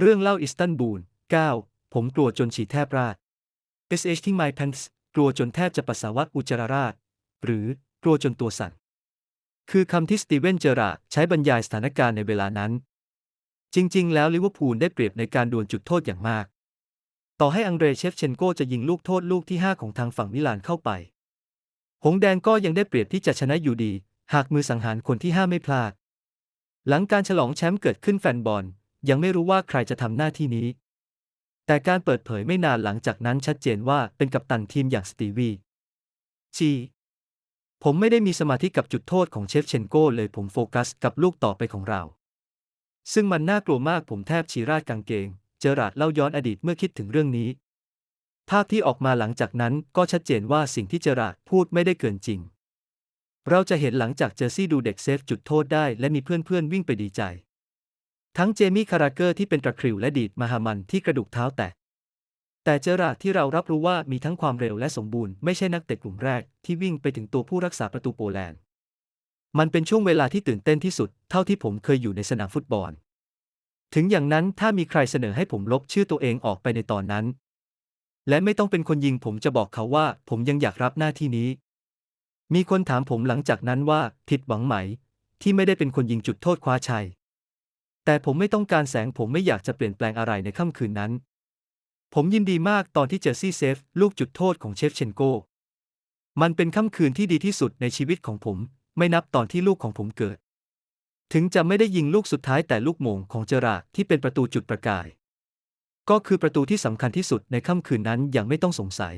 เรื่องเล่าอิสตันบูล 9 ผมกลัวจนฉี่แทบราด SH ที่ My Pants กลัวจนแทบจะปัสสาวะอุจจาระราดหรือกลัวจนตัวสั่น คือคำที่สตีเวนเจอราร์ใช้บรรยายสถานการณ์ในเวลานั้น จริง ๆ แล้วลิเวอร์พูลได้เปรียบในการดวลจุดโทษอย่างมาก ต่อให้อังเดรเชฟเชนโกจะยิงลูกโทษลูกที่ 5 ของทางฝั่งมิลานเข้าไป หงแดงก็ยังได้เปรียบที่จะชนะอยู่ดี หากมือสังหารคนที่ 5 ไม่พลาด หลังการฉลองแชมป์เกิดขึ้นแฟนบอล ยังไม่รู้ว่าใครจะทำหน้าที่นี้ แต่การเปิดเผยไม่นานหลังจากนั้นชัดเจนว่าเป็นกัปตันทีมอย่างสตีวีจีผมไม่ได้มีสมาธิกับจุดโทษของเชฟเชนโกเลยผมโฟกัสกับลูกต่อไปของเรา ซึ่งมันน่ากลัวมากผมแทบฉีราดกางเกง เจอราดเล่าย้อนอดีตเมื่อคิดถึงเรื่องนี้ ภาพที่ออกมาหลังจากนั้นก็ชัดเจนว่าสิ่งที่เจอราดพูดไม่ได้เกินจริง เราจะเห็นหลังจากเจอซี่ดูเด็กเซฟจุดโทษได้และมีเพื่อนๆวิ่งไปดีใจ ทั้งเจมี่คาราเกอร์ที่เป็นตะคริวและดีดมาฮามันที่กระดูกเท้าแตกแต่เจอราที่เรารับรู้ว่ามีทั้งความเร็วและสมบูรณ์ไม่ใช่นักเตะกลุ่มแรกที่วิ่งไปถึงตัวผู้รักษาประตูโปแลนด์ มันเป็นช่วงเวลาที่ตื่นเต้นที่สุด เท่าที่ผมเคยอยู่ในสนามฟุตบอล ถึงอย่างนั้นถ้ามีใครเสนอให้ผมลบชื่อตัวเองออกไปในตอนนั้น และไม่ต้องเป็นคนยิงผมจะบอกเขาว่า ผมยังอยากรับหน้าที่นี้ มีคนถามผมหลังจากนั้นว่าผิดหวังไหม ที่ไม่ได้เป็นคนยิงจุดโทษคว้าชัย แต่ผมไม่ต้องการแสงผมไม่อยากจะเปลี่ยนแปลงอะไรในค่ำคืนนั้น ผมยินดีมากตอนที่เจอซี่เซฟ ลูกจุดโทษของเชฟเชนโก มันเป็นค่ำคืนที่ดีที่สุดในชีวิตของผม ไม่นับตอนที่ลูกของผมเกิด ถึงจะไม่ได้ยิงลูกสุดท้ายแต่ลูกโมงของเจอราที่เป็นประตูจุดประกาย ก็คือประตูที่สำคัญที่สุดในค่ำคืนนั้นอย่างไม่ต้องสงสัย